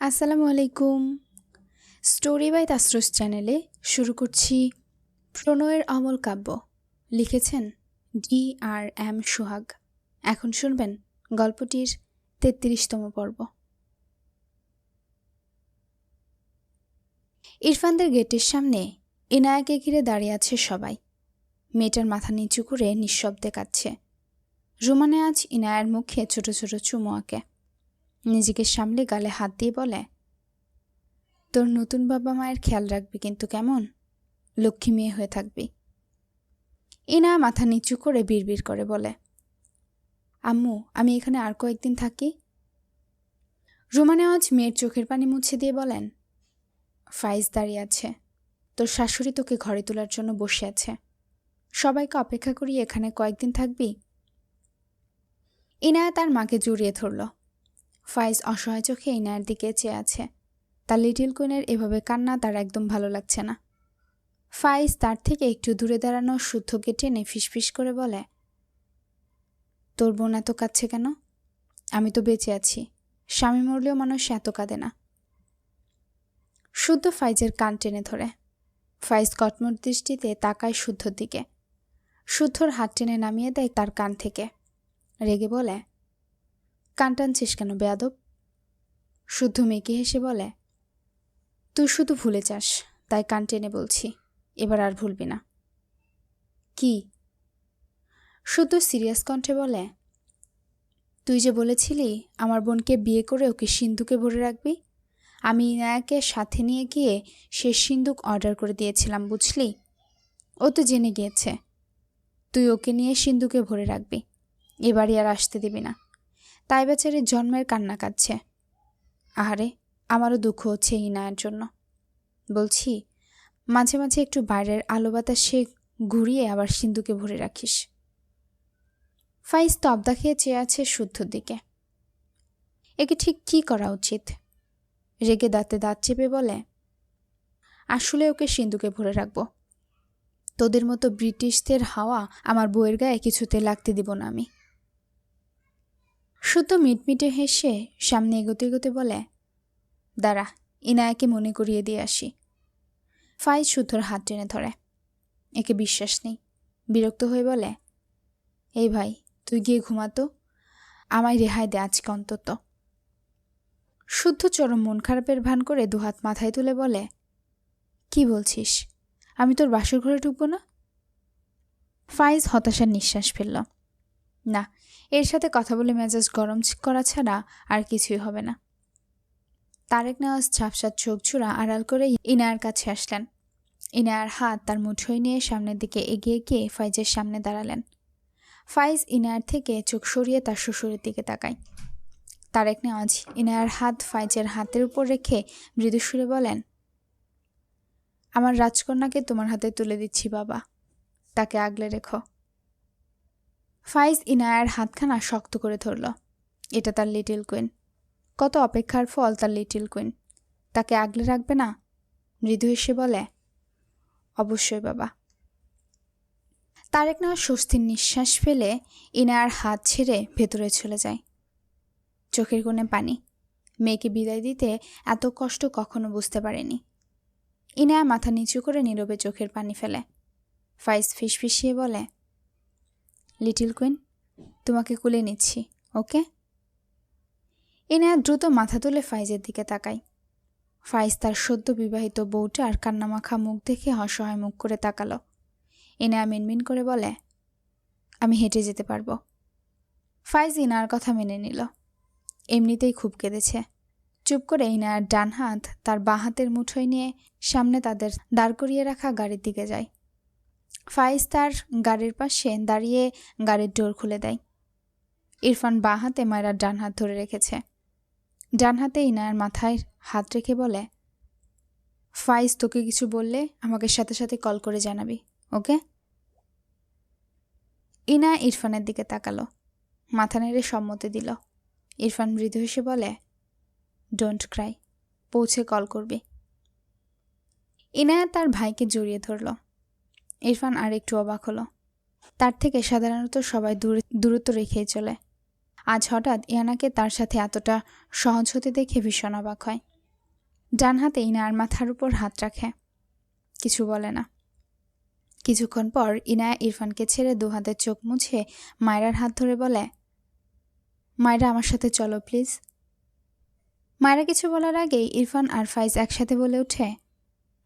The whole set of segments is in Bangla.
আসসালামু আলাইকুম। স্টোরি বাই তাসরুস চ্যানেলে শুরু করছি প্রণয়ের অমল কাব্য। লিখেছেন ডি আর এম সোহাগ। এখন শুনবেন গল্পটির তেত্রিশতম পর্ব। ইরফানদের গেটের সামনে ইনায়াকে ঘিরে দাঁড়িয়ে আছে সবাই। মেয়েটার মাথা নিচু করে নিঃশব্দে কাঁদছে। রোমানে আজ ইনায়ার মুখে ছোট ছোট চুমো আঁকে। নিজেকে সামলে গালে হাত দিয়ে বলে, তোর নতুন বাবা মায়ের খেয়াল রাখবি কিন্তু কেমন? লক্ষ্মী মেয়ে হয়ে থাকবি। ইনা মাথা নিচু করে বিড়বিড় করে বলে, আম্মু, আমি এখানে আর কয়েকদিন থাকি। রোমানে আজ মেয়ের চোখের পানি মুছে দিয়ে বলেন, ফাইজ দাঁড়িয়ে আছে। তোর শাশুড়ি তোকে ঘরে তোলার জন্য বসে আছে। সবাইকে অপেক্ষা করি এখানে কয়েকদিন থাকবি? ইনায়া তার মাকে জড়িয়ে ধরল। ফাইজ অসহায় চোখে ইনায়ের দিকে চেয়ে আছে। তার লিটিল কুইনের এভাবে কান্না তার একদম ভালো লাগছে না। ফাইজ তার থেকে একটু দূরে দাঁড়ানো শুদ্ধকে টেনে ফিসফিস করে বলে, তোর বোন এত কাঁদছে কেন? আমি তো বেঁচে আছি। স্বামী মরলেও মানুষ এত কাঁদে না। শুদ্ধ ফাইজের কান টেনে ধরে। ফাইজ কটমট দৃষ্টিতে তাকায় শুদ্ধর দিকে। শুদ্ধর হাত টেনে নামিয়ে দেয় তার কান থেকে। রেগে বলে কান টানছিস কেন বেয়াদব? শুদ্ধ মেয়েকে হেসে বলে, তুই শুধু ভুলে যাস, তাই কান টেনে বলছি, এবার আর ভুলবি না। কি? শুদ্ধ সিরিয়াস কণ্ঠে বলে, তুই যে বলেছিলি আমার বোনকে বিয়ে করে ওকে সিন্ধুকে ভরে রাখবি, আমি ইনায়াকে সাথে নিয়ে গিয়ে সে সিন্ধুক অর্ডার করে দিয়েছিলাম, বুঝলি? ও তো জেনে গিয়েছে। তুই ওকে নিয়ে সিন্ধুকে ভরে রাখবি, এবারই আর আসতে দিবি না। তাই বেচারির জন্মের কান্না কাঁদছে আহারে, আমারও দুঃখ হচ্ছে ইনায়ের জন্য। বলছি, মাঝে মাঝে একটু বাইরের আলো বাতাসে ঘুরিয়ে আবার সিন্ধুকে ভরে রাখিস। ফাইজ তবদা খেয়ে চেয়ে আছে শুদ্ধর দিকে। একে ঠিক কি করা উচিত? রেগে দাঁতে দাঁত চেপে বলে, আসলে ওকে সিন্ধুকে ভরে রাখব। তোদের মতো ব্রিটিশদের হাওয়া আমার বইয়ের গায়ে কিছুতে লাগতে দিব না আমি। শুদ্ধ মিটমিটে হেসে সামনে এগোতে এগোতে বলে, দাঁড়া, ইনায়াকে মনে করিয়ে দিয়ে আসি। ফাইজ শুদ্ধর হাত টেনে ধরে। একে বিশ্বাস নেই, বিরক্ত হয়ে বলে, এই ভাই, তুই গিয়ে ঘুমাতো আমায় রেহাই দে আজকে অন্তত। শুদ্ধ চরম মন খারাপের ভান করে দুহাত মাথায় তুলে বলে, কি বলছিস? আমি তোর বাসর ঘরে ঢুকবো না? ফাইজ হতাশার নিঃশ্বাস ফেলল, না এর সাথে কথা বলে মেজাজ গরম করা ছাড়া আর কিছুই হবে না। তারেক নেওয়াজ ঝাপসার চোখ চূড়া আড়াল করে ইনায়ার কাছে আসলেন। ইনায়ার হাত তার মুঠোয় নিয়ে সামনের দিকে এগিয়ে গিয়ে ফাইজের সামনে দাঁড়ালেন। ফাইজ ইনায়ার থেকে চোখ সরিয়ে তার শ্বশুরের দিকে তাকায়। তারেক নেওয়াজ ইনায়ার হাত ফাইজের হাতের উপর রেখে মৃদু সুরে বলেন, আমার রাজকন্যাকে তোমার হাতে তুলে দিচ্ছি বাবা। তাকে আগলে রেখো। ফাইজ ইনায়ার হাতখানা শক্ত করে ধরল। এটা তার লিটিল কুইন। কত অপেক্ষার ফল তার লিটিল কুইন। তাকে আগলে রাখবে না? মৃদু হেসে বলে, অবশ্যই বাবা। তারেক না স্বস্তির নিঃশ্বাস ফেলে ইনায়ার হাত ছেড়ে ভেতরে চলে যায়। চোখের কোণে পানি। মেয়েকে বিদায় দিতে এত কষ্ট কখনো বুঝতে পারেনি। ইনায়া মাথা নিচু করে নীরবে চোখের পানি ফেলে। ফাইজ ফিসফিসিয়ে বলে লিটিল কুইন, তোমাকে কুলে নিচ্ছি, ওকে? ইনায়া দ্রুত মাথা তুলে ফাইজের দিকে তাকায় ফাইজ তার সদ্য বিবাহিত বউটার কান্নামাখা মুখ দেখে অসহায় মুখ করে তাকালো। ইনায়া মিনমিন করে বলে, আমি হেঁটে যেতে পারব। ফাইজ ইনার কথা মেনে নিল। এমনিতেই খুব কেঁদেছে। চুপ করে ইনায়ার ডান হাত তার বাঁ হাতের মুঠোয় নিয়ে সামনে তাদের দাঁড় করিয়ে রাখা গাড়ির দিকে যায়। ফাইজ তার গাড়ির পাশে দাঁড়িয়ে গাড়ির ডোর খুলে দেয়। ইরফান বাঁ হাতে মায়েরার ডান হাত ধরে রেখেছে। ডান হাতে ইনায়ার মাথায় হাত রেখে বলে, ফাইজ, তোকে কিছু বললে আমাকে সাথে সাথে কল করে জানাবি, ওকে? ইনা ইরফানের দিকে তাকালো, মাথা নেড়ে সম্মতি দিল। ইরফান মৃদু হেসে বলে, ডোন্ট ক্রাই, পৌঁছে কল করবি। ইনায়া তার ভাইকে জড়িয়ে ধরল। ইরফান আর একটু অবাক হলো। তার থেকে সাধারণত সবাই দূরে, দূরত্ব রেখেই চলে। আজ হঠাৎ ইয়ানাকে তার সাথে এতটা সহজ হতে দেখে ভীষণ অবাক হয়। ডান হাতে ইনায়ার মাথার উপর হাত রাখে। কিছু বলে না। কিছুক্ষণ পর ইনায়া ইরফানকে ছেড়ে দু হাতের চোখ মুছে মায়রার হাত ধরে বলে, মায়রা আমার সাথে চলো, প্লিজ। মায়রা কিছু বলার আগেই ইরফান আর ফাইজ একসাথে বলে ওঠে,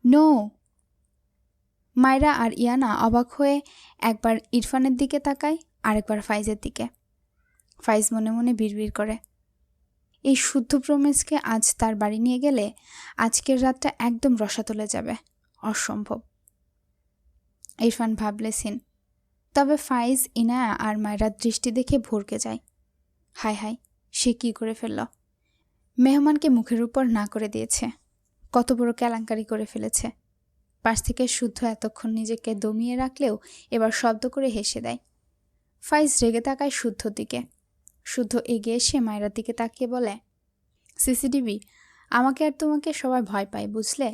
নো। মায়রা আর ইয়ানা অবাক হয়ে একবার ইরফানের দিকে তাকায়, আরেকবার ফাইজের দিকে। ফাইজ মনে মনে বিড়বিড় করে, এই শুদ্ধ প্রমেশকে আজ তার বাড়ি নিয়ে গেলে আজকের রাতটা একদম রসাতলে যাবে, অসম্ভব। ইরফান ভাবলেছিন তবে ফাইজ ইনায়া আর মায়রার দৃষ্টি দেখে ভরকে যায়। হায় হায়, সে কি করে ফেলল? মেহমানকে মুখের উপর না করে দিয়েছে। কত বড় কেলাঙ্কারি করে ফেলেছে। পাশ থেকে শুদ্ধ এতক্ষণ নিজেকে দমিয়ে রাখলেও এবার শব্দ করে হেসে দেয়। ফাইজ রেগে তাকায় শুদ্ধর দিকে। শুদ্ধ এগিয়ে এসে মায়েরার দিকে তাকিয়ে বলে, সিসিটিভি, আমাকে আর তোমাকে সবাই ভয় পায়, বুঝলে?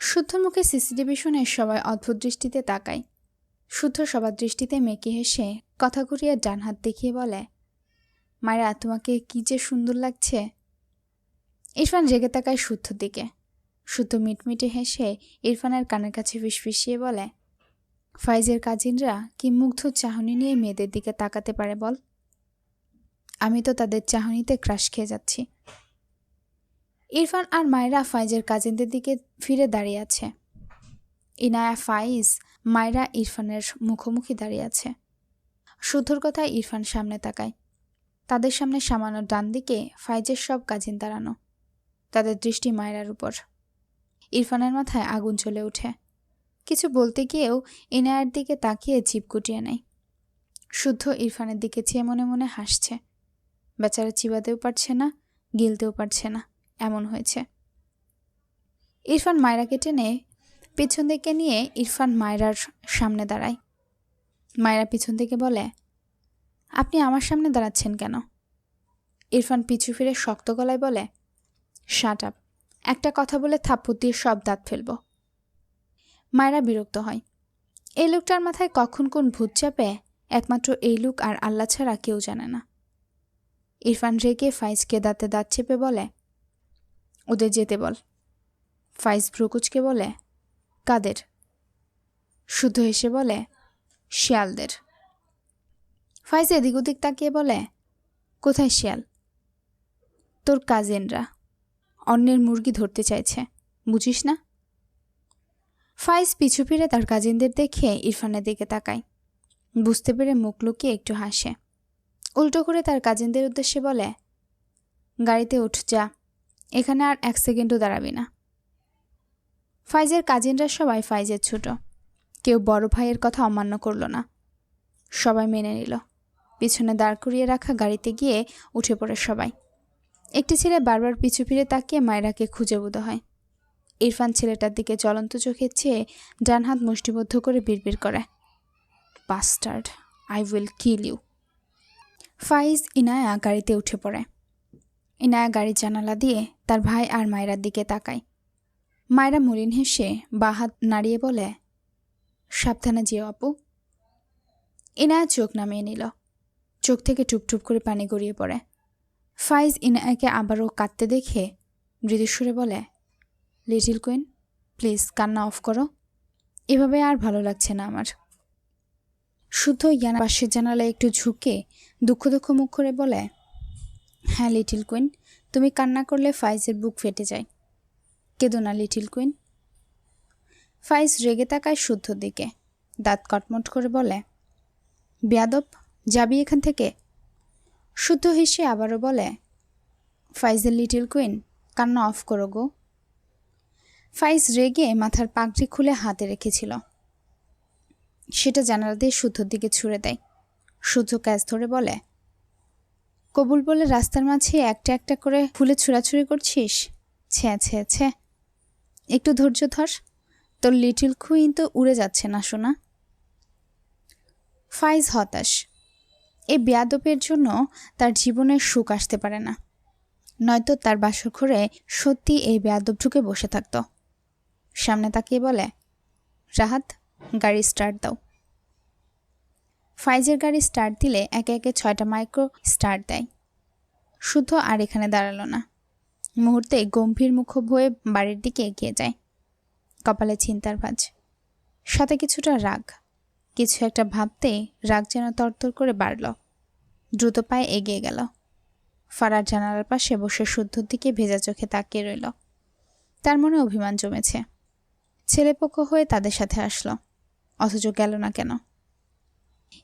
শুদ্ধ মুখে সিসিটিভি শুনে সবাই অদ্ভুত দৃষ্টিতে তাকায়। শুদ্ধ সবার দৃষ্টিতে মেকে হেসে কথা ঘুরিয়ে ডান হাত দেখিয়ে বলে, মায়েরা, তোমাকে কি যে সুন্দর লাগছে? ইরফান রেগে তাকায় শুদ্ধর দিকে। শুদ্ধ মিটমিটে হেসে ইরফানের কানের কাছে ফিসফিসিয়ে বলে, ফাইজের কাজিনরা কি মুগ্ধ চাহনি নিয়ে মেয়েদের দিকে তাকাতে পারে বল? আমি তো তাদের চাহনিতে ক্রাশ খেয়ে যাচ্ছি। ইরফান আর মায়রা ফাইজের কাজিনদের দিকে ফিরে দাঁড়িয়ে আছে। ইনায়া ফাইজ মায়রা ইরফানের মুখোমুখি দাঁড়িয়ে আছে। শুদ্ধর কথায় ইরফান সামনে তাকায়। তাদের সামনে সামান্য ডান দিকে ফাইজের সব কাজিন দাঁড়ানো। তাদের দৃষ্টি মায়রার উপর। ইরফানের মাথায় আগুন চলে ওঠে। কিছু বলতে গিয়েও ইনায়ার দিকে তাকিয়ে জিপ গুটিয়ে নেয়। শুদ্ধ ইরফানের দিকে চেয়ে মনে মনে হাসছে। বেচারা চিবাতেও পারছে না, গিলতেও পারছে না, এমন হয়েছে। ইরফান মায়রাকে টেনে পিছন দিকে নিয়ে ইরফান মায়রার সামনে দাঁড়ায়। মায়রা পিছন থেকে বলে, আপনি আমার সামনে দাঁড়াচ্ছেন কেন? ইরফান পিছু ফিরে শক্ত গলায় বলে শাট আপ একটা কথা বলে থাপ্পড় দিয়ে সব দাঁত ফেলব। মায়েরা বিরক্ত হয়। এই লোকটার মাথায় কখন কোন ভূত চাপে, একমাত্র এই লোক আর আল্লাহ ছাড়া কেউ জানে না। ইরফান রেগে ফাইজকে দাঁতে দাঁত চেপে বলে, ওদের যেতে বল। ফাইজ ভ্রুকুচকে বলে, কাদের? শুদ্ধ হেসে বলে, শিয়ালদের। ফাইজ এদিক ওদিক তাকিয়ে বলে, কোথায় শিয়াল? তোর কাজিনরা অন্যের মুরগি ধরতে চাইছে। বুঝিস না? ফাইজ পিছু ফিরে তার কাজিনদের দেখে ইরফানের দিকে তাকায়। বুঝতে পেরে মুখ লুকিয়ে একটু হাসে। উল্টো করে তার কাজিনদের উদ্দেশ্যে বলে, গাড়িতে উঠ, যা। এখানে আর এক সেকেন্ডও দাঁড়াবি না। ফাইজের কাজিনরা সবাই ফাইজের ছোট। কেউ বড় ভাইয়ের কথা অমান্য করল না। সবাই মেনে নিল। পিছনে দাঁড় করিয়ে রাখা গাড়িতে গিয়ে উঠে পড়ে সবাই। একটি ছেলে বারবার পিছু ফিরে তাকিয়ে মায়রাকে খুঁজে বোধ হয়। ইরফান ছেলেটার দিকে জ্বলন্ত চোখে চেয়ে ডান হাত মুষ্টিবদ্ধ করে বিড়বিড় করে। Bastard, I will kill you. Faiz Inaya গাড়িতে উঠে পড়ে। ইনায়া গাড়ির জানালা দিয়ে তার ভাই আর মায়রার দিকে তাকায়। মায়রা মলিন হেসে বা হাত নাড়িয়ে বলে, সাবধানে যেও আপু। ইনায়া চোখ নামিয়ে নিল। চোখ থেকে টুপটুপ করে পানি গড়িয়ে পড়ে। ফাইজ ইনায়াকে আবারও কাঁদতে দেখে মৃদুস্বরে বলে, লিটিল কুইন, প্লিজ কান্না অফ করো। এভাবে আর ভালো লাগছে না আমার। শুদ্ধ ইয়ানা পাশের জানালায় একটু ঝুঁকে দুঃখ দুঃখ মুখ করে বলে হ্যাঁ লিটিল কুইন, তুমি কান্না করলে ফাইজের বুক ফেটে যায়। কেঁদো না, লিটিল কুইন। ফাইজ রেগে তাকায় শুদ্ধর দিকে, দাঁত কটমট করে বলে, বেয়াদব, যাবি এখান থেকে? শুদ্ধ হেসে আবারও বলে, ফাইজের লিটিল কুইন, কান্না অফ করো গো। ফাইজ রেগে মাথার পাগড়ি খুলে হাতে রেখেছিল। সেটা জানালা দিয়ে শুদ্ধর দিকে ছুঁড়ে দেয়। শুদ্ধ ক্যাচ ধরে বলে, কবুল বলে রাস্তার মাঝে একটা একটা করে ফুলে ছুড়াছুড়ি করছিস? ছে ছে ছে। একটু ধৈর্য ধর, তোর লিটিল কুইন তো উড়ে যাচ্ছে না শোনা ফাইজ হতাশ। এই বেয়াদপের জন্য তার জীবনের সুখ আসতে পারে না। নয়তো তার বাসর ঘরে সত্যি এই বেয়াদব ঢুকে বসে থাকতো। সামনে তাকিয়ে বলে, রাহাত, গাড়ি স্টার্ট দাও। ফাইজের গাড়ি স্টার্ট দিলে একে একে ছয়টা মাইক্রো স্টার্ট দেয়। শুদ্ধ আর এখানে দাঁড়াল না। মুহূর্তে গম্ভীর মুখভ হয়ে বাড়ির দিকে এগিয়ে যায়। কপালে চিন্তার ভাঁজ। সাথে কিছুটা রাগ। কিছু একটা ভাবতেই রাগ যেন তরতর করে বাড়ল। দ্রুত পায়ে এগিয়ে গেল। ফারার জানালার পাশে বসে শুদ্ধর দিকে ভেজা চোখে তাকিয়ে রইল। তার মনে অভিমান জমেছে। ছেলেপক্ষ হয়ে তাদের সাথে আসলো। অথচ গেল না কেন?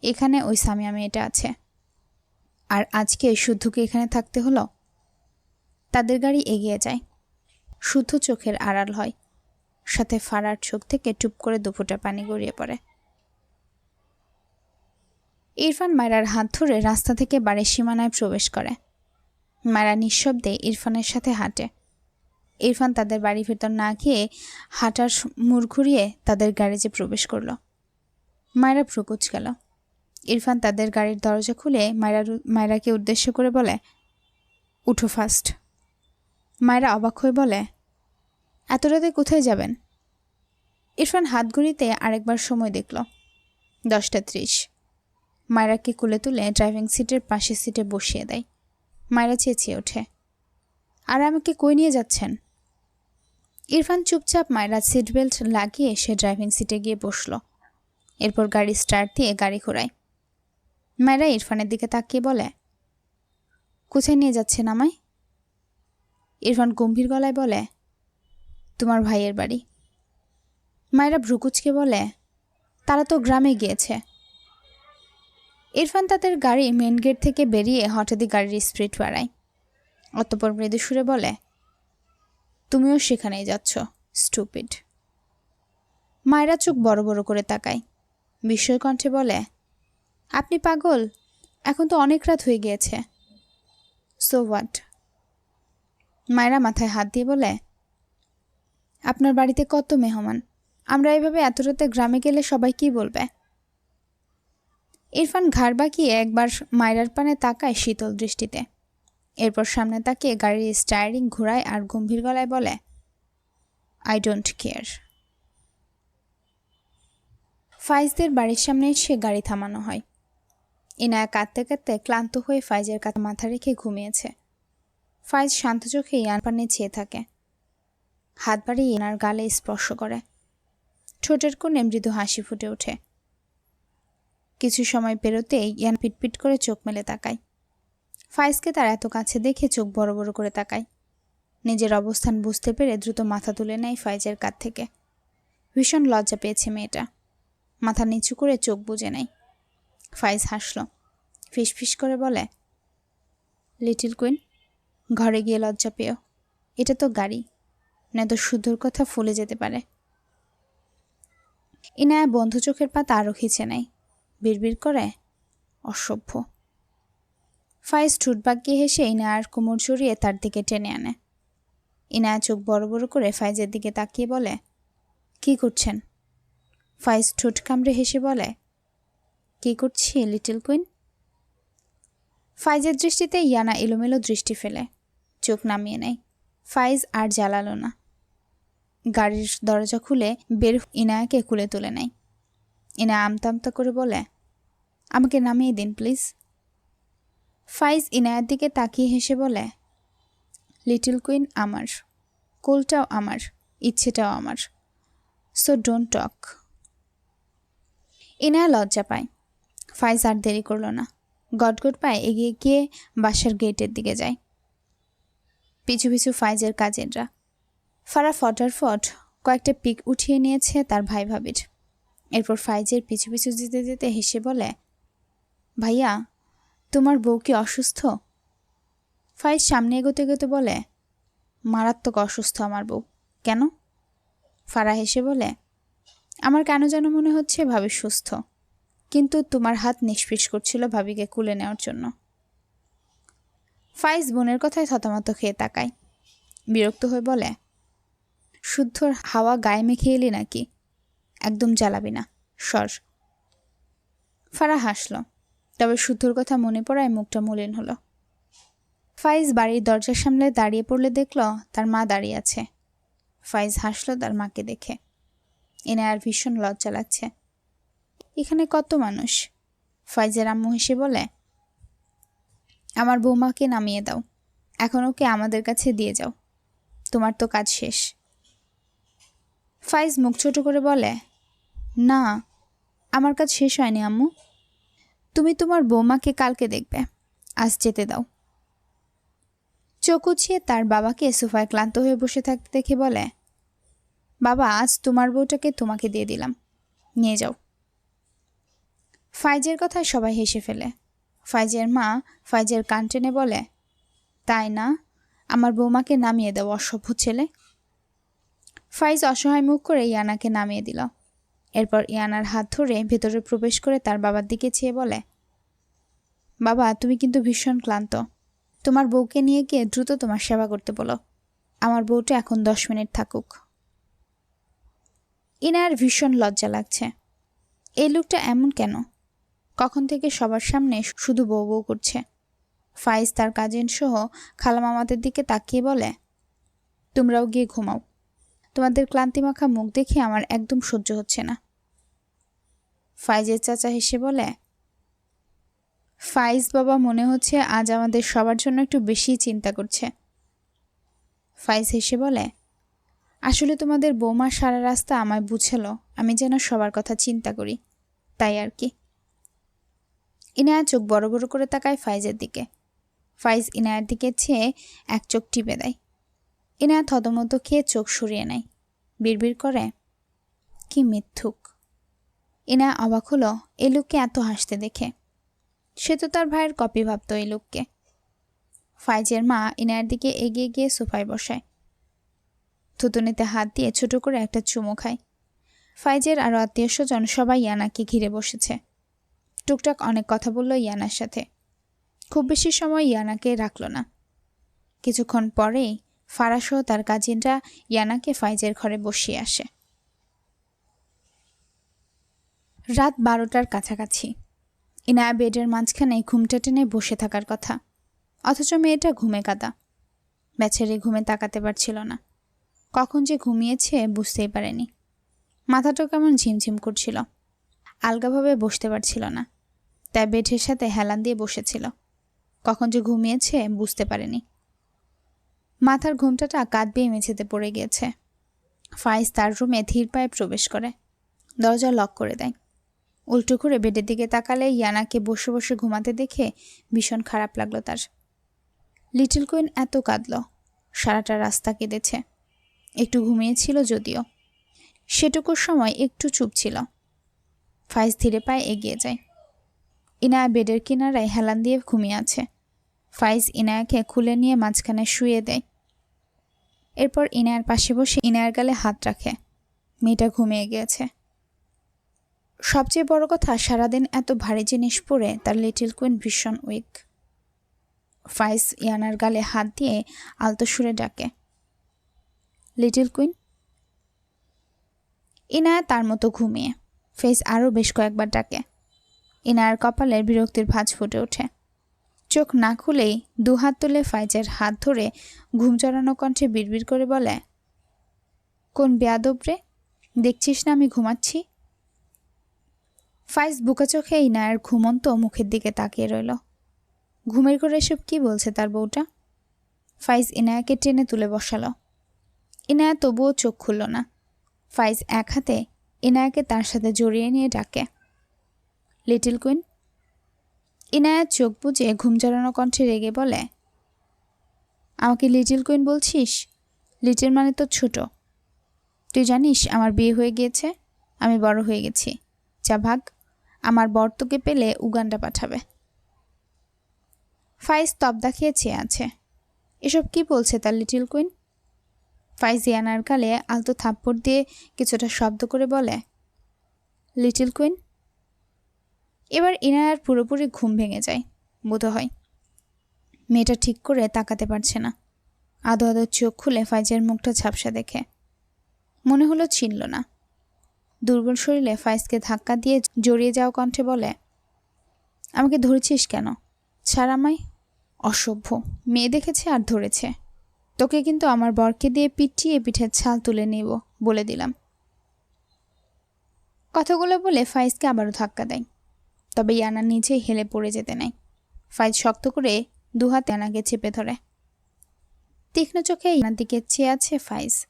এখানে ওই সামিয়া মেয়েটা আছে। আর আজকে শুদ্ধকে এখানে থাকতে হলো? তাদের গাড়ি এগিয়ে যায়। শুদ্ধ চোখের আড়াল হয়। সাথে ফারার চোখ থেকে টুপ করে দুফোটা পানি গড়িয়ে পড়ে। ইরফান মায়রার হাত ধরে রাস্তা থেকে বাড়ির সীমানায় প্রবেশ করে। মায়েরা নিঃশব্দে ইরফানের সাথে হাঁটে। ইরফান তাদের বাড়ির ভেতর না গিয়ে হাঁটার মুড় ঘুরিয়ে তাদের গ্যারেজে প্রবেশ করল। মায়েরা প্রকুচ গেল। ইরফান তাদের গাড়ির দরজা খুলে মায়েরা মায়েরাকে উদ্দেশ্য করে বলে, উঠো ফার্স্ট মায়েরা অবাক হয়ে বলে, এত রাতে কোথায় যাবেন? ইরফান হাত ঘড়িতে আরেকবার সময় দেখল। দশটা ত্রিশ। মায়েরাকে কুলে তুলে ড্রাইভিং সিটের পাশের সিটে বসিয়ে দেয়। মায়েরা চেঁচিয়ে ওঠে। আর আমাকে কই নিয়ে যাচ্ছেন? ইরফান চুপচাপ মায়েরা সিট বেল্ট লাগিয়ে সে ড্রাইভিং সিটে গিয়ে বসল। এরপর গাড়ি স্টার্ট দিয়ে গাড়ি ঘোরায়। মায়েরা ইরফানের দিকে তাকিয়ে বলে, কোথায় নিয়ে যাচ্ছেন আমায়? ইরফান গম্ভীর গলায় বলে, তোমার ভাইয়ের বাড়ি। মায়েরা ভ্রুকুচকে বলে, তারা তো গ্রামে গিয়েছে। ইরফান তাদের গাড়ি মেন গেট থেকে বেরিয়ে হঠাৎই গাড়ির স্পিড বাড়ায়। অতপর মৃদু সুরে বলে, তুমিও সেখানেই যাচ্ছ স্টুপিড মায়েরা চোখ বড় বড় করে তাকায়। বিস্ময় কণ্ঠে বলে, আপনি পাগল, এখন তো অনেক রাত হয়ে গিয়েছে। সো হোয়াট মায়েরা মাথায় হাত দিয়ে বলে, আপনার বাড়িতে কত মেহমান? আমরা এভাবে এত রাতে গ্রামে গেলে সবাই কি বলবে? ইরফান ঘাড় বাঁকিয়ে একবার মায়রার পানে তাকায় শীতল দৃষ্টিতে। এরপর সামনে তাকিয়ে গাড়ির স্টায়ারিং ঘোরায় আর গম্ভীর গলায় বলে আই ডোন্ট কেয়ার ফাইজদের বাড়ির সামনে এসে গাড়ি থামানো হয়। ইনায়া কাঁদতে কাঁদতে ক্লান্ত হয়ে ফাইজের কাছে মাথা রেখে ঘুমিয়েছে। ফাইজ শান্ত চোখে ইয়ান পানে চেয়ে থাকে। হাত বাড়িয়ে ইনার গালে স্পর্শ করে। ঠোঁটের কোণে মৃদু হাসি ফুটে ওঠে। কিছু সময় পেরোতেই ইয়ান পিটপিট করে চোখ মেলে তাকায়। ফাইজকে তার এত কাছে দেখে চোখ বড় বড় করে তাকায়। নিজের অবস্থান বুঝতে পেরে দ্রুত মাথা তুলে নেয় ফাইজের কাছ থেকে। ভীষণ লজ্জা পেয়েছে মেয়েটা। মাথা নিচু করে চোখ বুঝে নেয়। ফাইজ হাসল। ফিসফিস করে বলে, লিটিল কুইন, ঘরে গিয়ে লজ্জা পেও। এটা তো গাড়ি। নয়তো শুদ্ধর কথা ফুলে যেতে পারে। ইনায়া বন্ধু চোখের পাতা আরও খিচে নেয়। বিড়বিড় করে? অসভ্য। ফাইজ ঠুট বাগিয়ে হেসে ইনায়ার কোমর জড়িয়ে তার দিকে টেনে আনে। ইনায়া চোখ বড় বড় করে ফাইজের দিকে তাকিয়ে বলে, কি করছেন? ফাইজ ঠোঁট কামড়ে হেসে বলে, কি করছি, লিটল কুইন? ফাইজের দৃষ্টিতে ইয়ানা এলোমেলো দৃষ্টি ফেলে, চোখ নামিয়ে নেয়। ফাইজ আর জ্বালালো না। গাড়ির দরজা খুলে বের ইনায়াকে কুলে তুলে নেয়। ইনা আমতা আমতা করে বলে, আমাকে নামিয়ে দিন প্লিজ ফাইজ ইনায়ার দিকে তাকিয়ে হেসে বলে লিটল কুইন আমার, কোলটাও আমার, ইচ্ছেটাও আমার সো ডোন্ট টক ইনায়া লজ্জা পায়। ফাইজ আর দেরি করল না। গটগট পায়ে এগিয়ে গিয়ে বাসার গেটের দিকে যায়। পিছু পিছু ফাইজের কাজেররা ফারা ফটার ফট কয়েকটা পিক উঠিয়ে নিয়েছে তার ভাই ভাবির। এরপর ফাইজের পিছু পিছু যেতে যেতে হেসে বলে, ভাইয়া, তোমার বউ কি অসুস্থ? ফাইজ সামনে এগোতে এগোতে বলে, মারাত্মক অসুস্থ আমার বউ। কেন? ফারা হেসে বলে, আমার কেন যেন মনে হচ্ছে ভাবি সুস্থ, কিন্তু তোমার হাত নিষ্পিস করছিল ভাবিকে কুলে নেওয়ার জন্য। ফাইজ বোনের কথায় থতমত খেয়ে তাকায়, বিরক্ত হয়ে বলে, শুদ্ধর হাওয়া গায়ে মেখে এলি নাকি? একদম জ্বালাবি না, সর। ফারা হাসল। তবে শুদ্ধর কথা মনে পড়ায় মুখটা মলিন হলো। ফাইজ বাড়ির দরজার সামনে দাঁড়িয়ে পড়লে দেখল তার মা দাঁড়িয়ে আছে। ফাইজ হাসলো তার মাকে দেখে। এনে আর ভীষণ লজ্জা লাগছে। এখানে কত মানুষ? ফাইজের আম্মু হেসে বলে, আমার বৌমাকে নামিয়ে দাও। এখন ওকে আমাদের কাছে দিয়ে যাও। তোমার তো কাজ শেষ। ফাইজ মুখ ছোট করে বলে না, আমার কাজ শেষ হয়নি, আম্মু। তুমি তোমার বৌমাকে কালকে দেখবে। আজ যেতে দাও। চোখ উছিয়ে তার বাবাকে সোফায় ক্লান্ত হয়ে বসে থাকতে দেখে বলে, বাবা, আজ তোমার বউটাকে তোমাকে দিয়ে দিলাম। নিয়ে যাও। ফাইজের কথায় সবাই হেসে ফেলে। ফাইজের মা ফাইজের কান টেনে বলে, তাই না? আমার বৌমাকে নামিয়ে দাও, অসভ্য ছেলে। ফাইজ অসহায় মুখ করে ইয়ানাকে নামিয়ে দিল। এরপর ইয়ানার হাত ধরে ভেতরে প্রবেশ করে তার বাবার দিকে চেয়ে বলে, বাবা, তুমি কিন্তু ভীষণ ক্লান্ত। তোমার বউকে নিয়ে গিয়ে দ্রুত তোমার সেবা করতে বলো। আমার বউটা এখন দশ মিনিট থাকুক। ইনার ভীষণ লজ্জা লাগছে। এই লোকটা এমন কেন? কখন থেকে সবার সামনে শুধু বউ বউ করছে? ফাইজ তার কাজিন সহ খালামামাদের দিকে তাকিয়ে বলে, তোমরাও গিয়ে ঘুমাও। তোমাদের ক্লান্তিমাখা মুখ দেখে আমার একদম সহ্য হচ্ছে না। ফাইজের চাচা হেসে বলে, ফাইজ বাবা মনে হচ্ছে আজ আমাদের সবার জন্য একটু বেশি চিন্তা করছে। ফাইজ হেসে বলে, আসলে তোমাদের বৌমা সারা রাস্তা আমায় বুঝেলো, আমি যেন সবার কথা চিন্তা করি, তাই আর কি। ইনায়া চোখ বড় বড় করে তাকায় ফাইজের দিকে। ফাইজ ইনায়ার দিকে চেয়ে এক চোখ টিপে দেয়। ইনায়া থতমত খেয়ে চোখ সরিয়ে নেয়। বিড়বিড় করে, কি মিথ্যুক। ইনায়া অবাক হলো এই লোককে এত হাসতে দেখে। সে তো তার ভাইয়ের কপি ভাবতো এই লোককে। ফাইজের মা এনার দিকে এগিয়ে গিয়ে সোফায় বসায়। থুতুনিতে হাত দিয়ে ছোট করে একটা চুমো খায়। ফাইজের আরও আত্মীয় স্বজন সবাই ইয়ানাকে ঘিরে বসেছে। টুকটাক অনেক কথা বলল ইয়ানার সাথে। খুব বেশি সময় ইয়ানাকে রাখল না। কিছুক্ষণ পরেই ফারাসহ তার কাজিনরা ইয়ানাকে ফাইজের ঘরে বসিয়ে আসে। রাত বারোটার কাছাকাছি। ইনায়া বেডের মাঝখানে ঘুমটা টেনে বসে থাকার কথা। অথচ মেয়েটা ঘুমে কাদা। বেচারি ঘুমে তাকাতে পারছিল না। কখন যে ঘুমিয়েছে বুঝতেই পারেনি। মাথাটা কেমন ঝিমঝিম করছিল। আলগাভাবে বসতে পারছিল না। তাই বেডের সাথে হেলান দিয়ে বসেছিল। কখন যে ঘুমিয়েছে বুঝতে পারেনি। মাথার ঘুমটাটা কাঁদ বেয়ে মেঝেতে পড়ে গিয়েছে। ফাইজ তার রুমে ধীর পায়ে প্রবেশ করে। দরজা লক করে দেয়। উল্টো করে বেডের দিকে তাকালে ইয়ানাকে বসে বসে ঘুমাতে দেখে ভীষণ খারাপ লাগল তার। লিটল কুইন এত কাঁদল। সারাটা রাস্তা কেঁদেছে। একটু ঘুমিয়েছিল যদিও। সেটুকুর সময় একটু চুপ ছিল। ফাইজ ধীরে পায়ে এগিয়ে যায়। ইনায়া বেডের কিনারায় হেলান দিয়ে ঘুমিয়ে আছে। ফাইজ ইনায়াকে খুলে নিয়ে মাঝখানে শুয়ে দেয়। এরপর ইনায়ার পাশে বসে ইনায়ার গালে হাত রাখে। মেয়েটা ঘুমিয়ে গিয়েছে। সবচেয়ে বড় কথা, সারাদিন এত ভারী জিনিস পরে তার লিটিল কুইন ভীষণ উইক। ফাইস ইয়ানার গালে হাত দিয়ে আলতো সুরে ডাকে, লিটিল কুইন? ইনায়া তার মতো ঘুমিয়ে। ফেস আরও বেশ কয়েকবার ডাকে। ইনায়ার কপালের বিরক্তির ভাঁজ ফুটে ওঠে। চোখ না খুলেই দুহাত তুলে ফাইজের হাত ধরে ঘুম চড়ানো কণ্ঠে বিড়বিড় করে বলে, কোন বেয়াদবরে দেখছিস না আমি ঘুমাচ্ছি? ফাইজ বুকা চোখে এই ইনায়ার ঘুমন্ত মুখের দিকে তাকিয়ে রইল। ঘুমের করে এসব কি বলছে তার বউটা? ফাইজ ইনায়াকে টেনে তুলে বসালো। ইনায়া তবুও চোখ খুলল না। ফাইজ এক হাতে ইনায়াকে তার সাথে জড়িয়ে নিয়ে ডাকে, লিটিল কুইন ইনায়া চোখ বুঝে ঘুম জড়ানো কণ্ঠে রেগে বলে, আমাকে লিটিল কুইন বলছিস? লিটিল মানে তো ছোট। তুই জানিস আমার বিয়ে হয়ে গিয়েছে, আমি বড় হয়ে গেছি। যা ভাগ, আমার বর তোকে পেলে উগান্ডা পাঠাবে। ফাইজ তবদা খেয়ে চেয়ে আছে। এসব কি বলছে তার লিটিল কুইন? ফাইজ ইয়ানার কালে আলতো থাপ্পড় দিয়ে কিছুটা শব্দ করে বলে, লিটিল কুইন এবার ইনায়ার পুরোপুরি ঘুম ভেঙে যায় বোধ হয় মেয়েটা ঠিক করে তাকাতে পারছে না। আদো আদো চোখ খুলে ফাইজের মুখটা ঝাপসা দেখে। মনে হলো চিনল না। দুর্বল শরীরে ফাইজকে ধাক্কা দিয়ে জড়িয়ে যাওয়া কণ্ঠে বলে, আমাকে ধরেছিস কেন? ছাড় আমায়। অসভ্য। মেয়ে দেখেছে আর ধরেছে। তোকে কিন্তু আমার বরকে দিয়ে পিটিয়ে পিঠের ছাল তুলে নেব বলে দিলাম। কথাগুলো বলে ফাইজকে আবারও ধাক্কা দেয়। তবে ইয়ানা নিচে হেলে পড়ে যেতে নেয় ফাইজ শক্ত করে দুহাতে আনাকে চেপে ধরে। তীক্ষ্ণ চোখে ইনার দিকে চেয়ে আছে ফাইজ।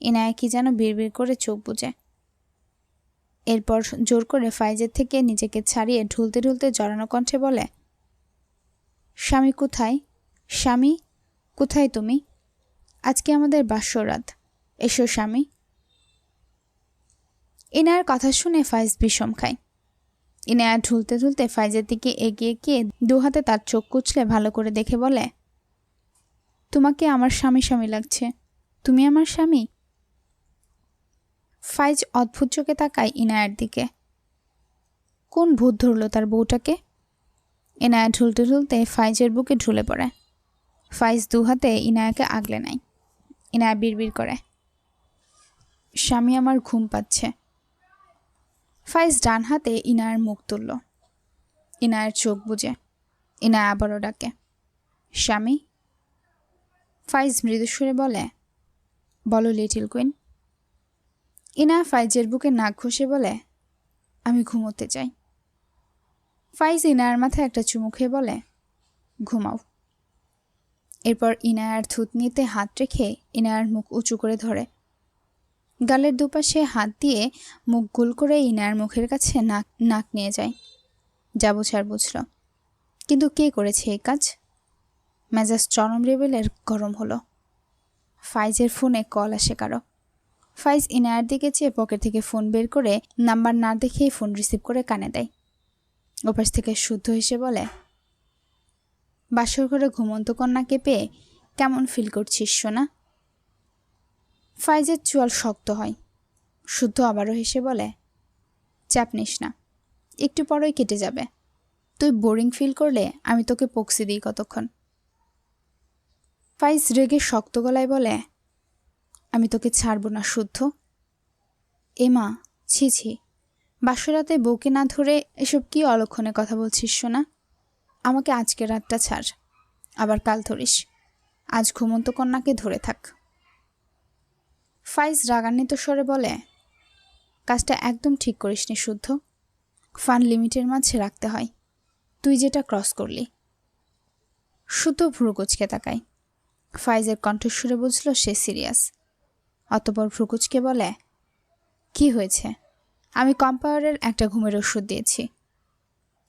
ইনায়া কি যেন বিড়বিড় করে চোখ বুঝে এরপর জোর করে ফাইজের থেকে নিজেকে ছাড়িয়ে ঢুলতে ঢুলতে জড়ানো কণ্ঠে বলে, স্বামী কোথায়? স্বামী? কোথায় তুমি? আজকে আমাদের বাস্যরাত এসো স্বামী। ইনায়ার কথা শুনে ফাইজ বিষম খায়। ইনায়া ঢুলতে ঢুলতে ফাইজের দিকে এগিয়ে গিয়ে দু হাতে তার চোখ কুচলে ভালো করে দেখে বলে, তোমাকে আমার স্বামী স্বামী লাগছে। তুমি আমার স্বামী? ফাইজ অদ্ভুত চোখে তাকায় ইনায়ার দিকে। কোন ভূত ধরল তার বউটাকে? ইনায়া ঢুলতে ঢুলতে ফাইজের বুকে ঢুলে পড়ে। ফাইজ দু হাতে ইনায়াকে আগলে নেয়। ইনায়া বিড়বিড় করে, স্বামী আমার ঘুম পাচ্ছে। ফাইজ ডান হাতে ইনায়ার মুখ তুলল। ইনায়ের চোখ বুঝে ইনায়া আবারও ডাকে, স্বামী? ফাইজ মৃদুস্বরে বলে, বলো, লিটিল কুইন। ইনা ফাইজের বুকে নাক ঘষে বলে, আমি ঘুমোতে চাই। ফাইজ ইনায়ার মাথায় একটা চুমু বলে, ঘুমাও। এরপর ইনায়ার থুতনিতে হাত রেখে ইনায়ার মুখ উঁচু করে ধরে। গালের দুপাশে হাত দিয়ে মুখ গুল করে ইনায়ার মুখের কাছে নাক নাক নিয়ে যায়। যা বুঝার বুঝল। কিন্তু কে করেছে এই কাজ? মেজাজ চরম লেভেলের গরম হলো। ফাইজের ফোনে কল আসে কারও। ফাইজ ইনায়ার দিকে চেয়ে পকেট থেকে ফোন বের করে নাম্বার না দেখেই ফোন রিসিভ করে কানে দেয়। ওপাশ থেকে শুদ্ধ এসে বলে, বাসর ঘরে ঘুমন্ত কন্যাকে পেয়ে কেমন ফিল করছিস, সোনা? ফাইজের চুয়াল শক্ত হয়। শুদ্ধ আবারও হেসে বলে, চাপ নিস না, একটু পরই কেটে যাবে। তুই বোরিং ফিল করলে আমি তোকে পক্সি দিই কতক্ষণ? ফাইজ রেগে শক্ত গলায় বলে, আমি তোকে ছাড়বো না, শুদ্ধ। এমা, ছি ছি, বাসরাতে বউকে না ধরে এসব কি অলক্ষণে কথা বলছিস শোনা আমাকে আজকে রাতটা ছাড়, আবার কাল ধরিস। আজ ঘুমন্ত কন্যাকে ধরে থাক। ফাইজ রাগান্বিত স্বরে বলে, কাজটা একদম ঠিক করিসনি শুদ্ধ। ফান লিমিটের মাঝে রাখতে হয়। তুই যেটা ক্রস করলি শুদ্ধ ভ্রুকুচকে তাকায়। ফাইজের কণ্ঠস্বরে বুঝল সে সিরিয়াস। অতপর ভ্রুকুচকে বলে, কি হয়েছে? আমি কম্পাওয়ারের একটা ঘুমের ওষুধ দিয়েছি।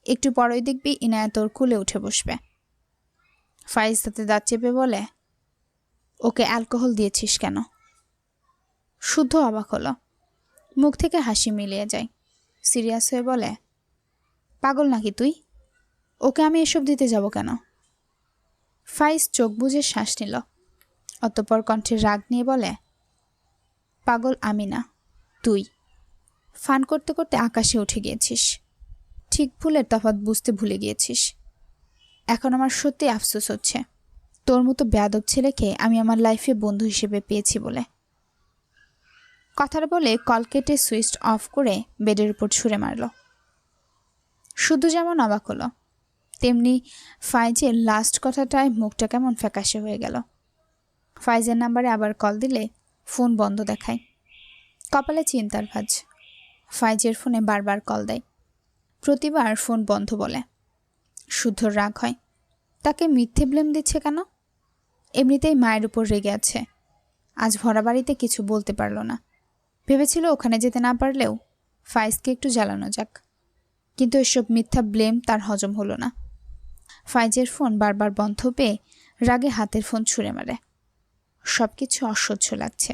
একটু পরই দেখবি ইনায়া তোর কুলে উঠে বসবে ফাইজ তাতে দাঁত চেপে বলে, ওকে অ্যালকোহল দিয়েছিস কেন? শুদ্ধ অবাক হলো। মুখ থেকে হাসি মিলিয়ে যায়। সিরিয়াস হয়ে বলে, পাগল নাকি তুই? ওকে আমি এসব দিতে যাব কেন? ফাইজ চোখ বুঝে শ্বাস নিল। অতপর কণ্ঠে রাগ নিয়ে বলে, পাগল আমি না, তুই। ফান করতে করতে আকাশে উঠে গিয়েছিস। ঠিক ভুলের তফাৎ বুঝতে ভুলে গিয়েছিস। এখন আমার সত্যি আফসোস হচ্ছে। তোর মতো বেয়াদব ছেলেকে আমি আমার লাইফে বন্ধু হিসেবে পেয়েছি বলে। কথাটা বলে কল কেটে সুইচ অফ করে বেডের উপর ছুঁড়ে মারল। শুধু যেমন অবাক হলো, তেমনি ফাইজের লাস্ট কথাটায় মুখটা কেমন ফ্যাকাশে হয়ে গেল। ফাইজের নাম্বারে আবার কল দিলে ফোন বন্ধ দেখায়। কপালে চিন্তার ভাজ, ফাইজের ফোনে বারবার কল দেয়। প্রতিবার ফোন বন্ধ বলে। শুদ্ধ রাগ হয়। তাকে মিথ্যে ব্লেম দিচ্ছে কেন? এমনিতেই মায়ের উপর রেগে আছে। আজ ভরা বাড়িতে কিছু বলতে পারল না। ভেবেছিল ওখানে যেতে না পারলেও ফাইজকে একটু জ্বালানো যাক। কিন্তু এসব মিথ্যা ব্লেম তার হজম হলো না। ফাইজের ফোন বারবার বন্ধ পেয়ে রাগে হাতের ফোন ছুঁড়ে মারে। সব কিছু অসহ্য লাগছে।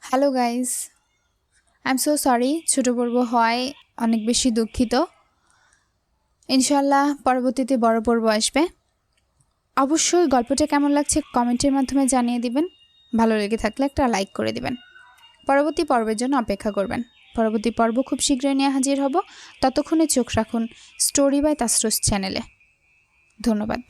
Hello guys I am so sorry, ছোটো পর্ব হয় অনেক বেশি দুঃখিত। ইনশাল্লাহ পরবর্তীতে বড় পর্ব আসবে। অবশ্যই গল্পটা কেমন লাগছে কমেন্টের মাধ্যমে জানিয়ে দিবেন। ভালো লেগে থাকলে একটা লাইক করে দিবেন। পরবর্তী পর্বের জন্য অপেক্ষা করবেন। পরবর্তী পর্ব খুব শীঘ্রই নিয়ে হাজির হব। ততক্ষণে চোখ রাখুন স্টোরি বাই তাসরুস চ্যানেলে। ধন্যবাদ।